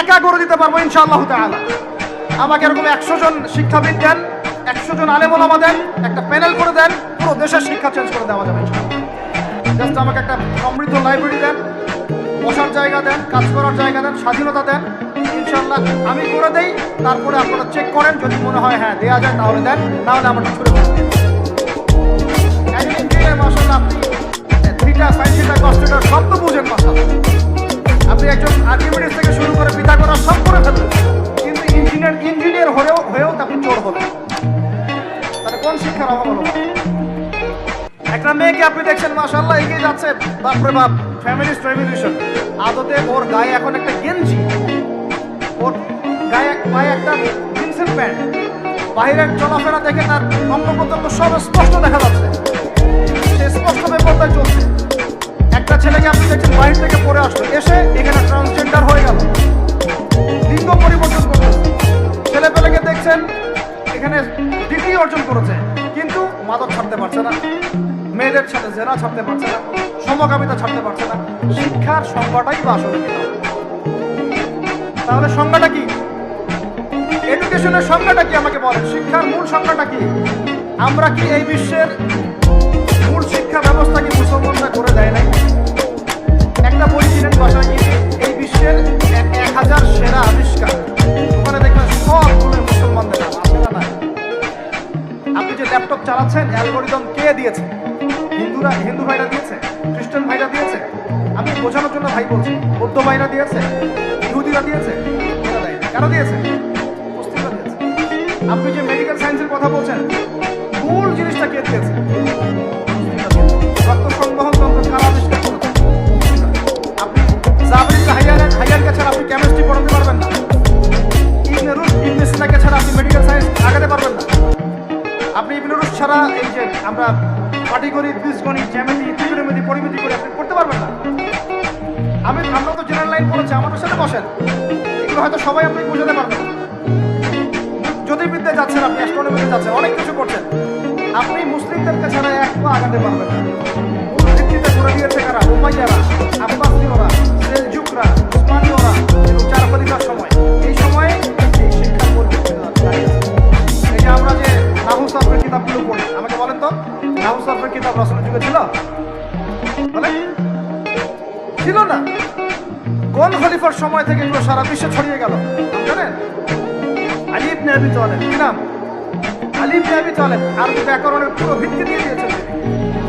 একা করে দিতে পারব ইনশাআল্লাহ তাআলা। আমাকে এরকম একশো জন শিক্ষাবিদ দেন, একশো জন আলেমোলামা দেন, একটা প্যানেল করে দেন, পুরো দেশের শিক্ষা চেঞ্জ করে দেওয়া যাবে জাস্ট আমাকে একটা সমৃদ্ধ লাইব্রেরি দেন, বসার জায়গা দেন, কাজ করার জায়গা দেন, স্বাধীনতা দেন ইনশাল্লাহ আমি করে দেই, তারপরে আপনারা চেক করেন, যদি মনে হয় হ্যাঁ দেওয়া যায় তাহলে দেন, নাহলে আমারটা ছুড়ে মাসাল্লাহ থ্রিটা সাইন থ্রিটা কস্টেটার সব তো বুঝেন মাসাল্লাহ আপনি একজন থেকে শুরু করে পিথাগোরাস সব করে কিন্তু ইঞ্জিনিয়ার ইঞ্জিনিয়ার হয়েও তো চোর তাহলে কোন শিক্ষার অভাব হলো? একটা মেয়েকে আপনি দেখছেন এগিয়ে যাচ্ছে। বাপরে বাপ রেভলিউশন। আদতে ওর গায়ে এখন একটা গেঞ্জি। ওর গায়ে পায়ে একটা জিন্সের প্যান্ট। বাইরের চলাফেরা দেখে তার অঙ্গ প্রত্যঙ্গ সব স্পষ্ট দেখা যাচ্ছে। সে স্পষ্ট ব্যাপারটা চলছে ছেলেকে আপনি দেখছেন বাইরে থেকে পড়ে আসলো, এসে এখানে ট্রান্সজেন্ডার হয়ে গেল। লিঙ্গ পরিবর্তন ছেলে পেলেকে দেখছেন, এখানে ডিগ্রি অর্জন করেছে, কিন্তু মাদক ছাড়তে পারছে না। মেয়েদের সাথে জেনা ছাড়তে পারছে না, সমকামিতা ছাড়তে পারছে না, শিক্ষার সংজ্ঞাটাই বা আসলে তাহলে সংজ্ঞাটা কি? এডুকেশনের সংজ্ঞাটা কি আমাকে বলেন? শিক্ষার মূল সংজ্ঞাটা কি? আমরা কি এই বিশ্বের মূল শিক্ষা ব্যবস্থা কি মুসলমানরা ল্যাপটপ চালাচ্ছেন, অ্যালগোরিদম কে দিয়েছে? হিন্দুরা, হিন্দু ভাইরা দিয়েছে? খ্রিস্টান ভাইরা দিয়েছে? আমি বোঝানোর জন্য ভাই বলছি, বৌদ্ধ ভাইরা দিয়েছে? ইহুদিরা দিয়েছে? কারা দিয়েছে? দিয়েছে। আপনি যে মেডিকেল সায়েন্সের আপনি রুশ ছাড়া এই যে আমরা পাটিগণিত বীজগণিত জ্যামিতি ত্রিকোণমিতি পরিমিতি করে আপনি করতে পারবেন না। আমি আমরা তো জেনারেল লাইন পড়েছি, আমাদের সাথে বসেন। এগুলো হয়তো সবাই আপনি বুঝাতে পারবেন না। জ্যোতির্বিদ্যা যাচ্ছেন, আপনি অ্যাস্ট্রোনমিতে যাচ্ছেন, অনেক কিছু করছেন। আপনি মুসলিমদেরকে ছাড়া এক পা আগাতে পারবেন না। মূল ভিত্তিতে করে দিয়েছে কারা? উমাইয়ারা আব্বাসীয়রা সেলজুকরা ছিল? ছিল না। কোন খলিফার সময় থেকে এগুলো সারা বিশ্বে ছড়িয়ে গেল? জানেন? আলী ইবনে আবি তালেব। কি নাম? আলী ইবনে আবি তালেব। আরবি ব্যাকরণের পুরো ভিত্তি দিয়ে দিয়েছেন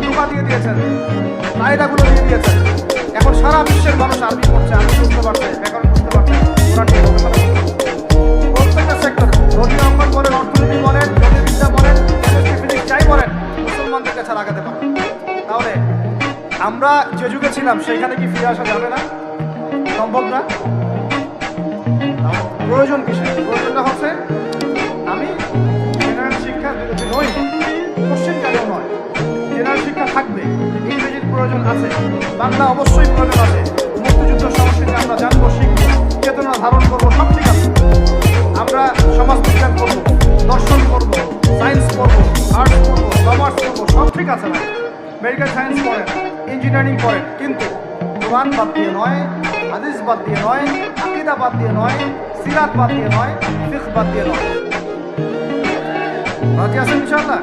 রূপা দিয়ে দিয়েছেন। কায়দাগুলো দিয়ে দিয়েছেন। এখন সারা বিশ্বের মানুষ আরবি পড়ছে, আরবি বুঝতে পারছে, ব্যাকরণ বুঝতে পারছে নিয়ে বলতে ছিলাম সেইখানে কি ফিরে আসা যাবে না? সম্ভব না? প্রয়োজন কিসের? প্রয়োজনটা হচ্ছে আমি জেনারেল শিক্ষার বিরোধী নই কোশ্চেন কেন নয়? জেনারেল শিক্ষা থাকবে ইংরেজির প্রয়োজন আছে। বাংলা অবশ্যই প্রয়োজন আছে মুক্তিযুদ্ধ সংস্কৃতি আমরা জানব, শিখব, চেতনা ধারণ করব, সব ঠিক আছে। আমরা সমাজ বিজ্ঞান করব, দর্শন করব সায়েন্স করব আর্টস করব কমার্স করব, সব ঠিক আছে ভাই মেডিকেল সায়েন্স করেন ইঞ্জিনিয়ারিং করেন কিন্তু কোরআন বাদ দিয়ে নয়, হাদিস বাদ দিয়ে নয়, আকিদা বাদ দিয়ে নয়, সিরাত বাদ দিয়ে নয় ফিখ বাদ দিয়ে নয়। রাজি আছেন ইনশাআল্লাহ?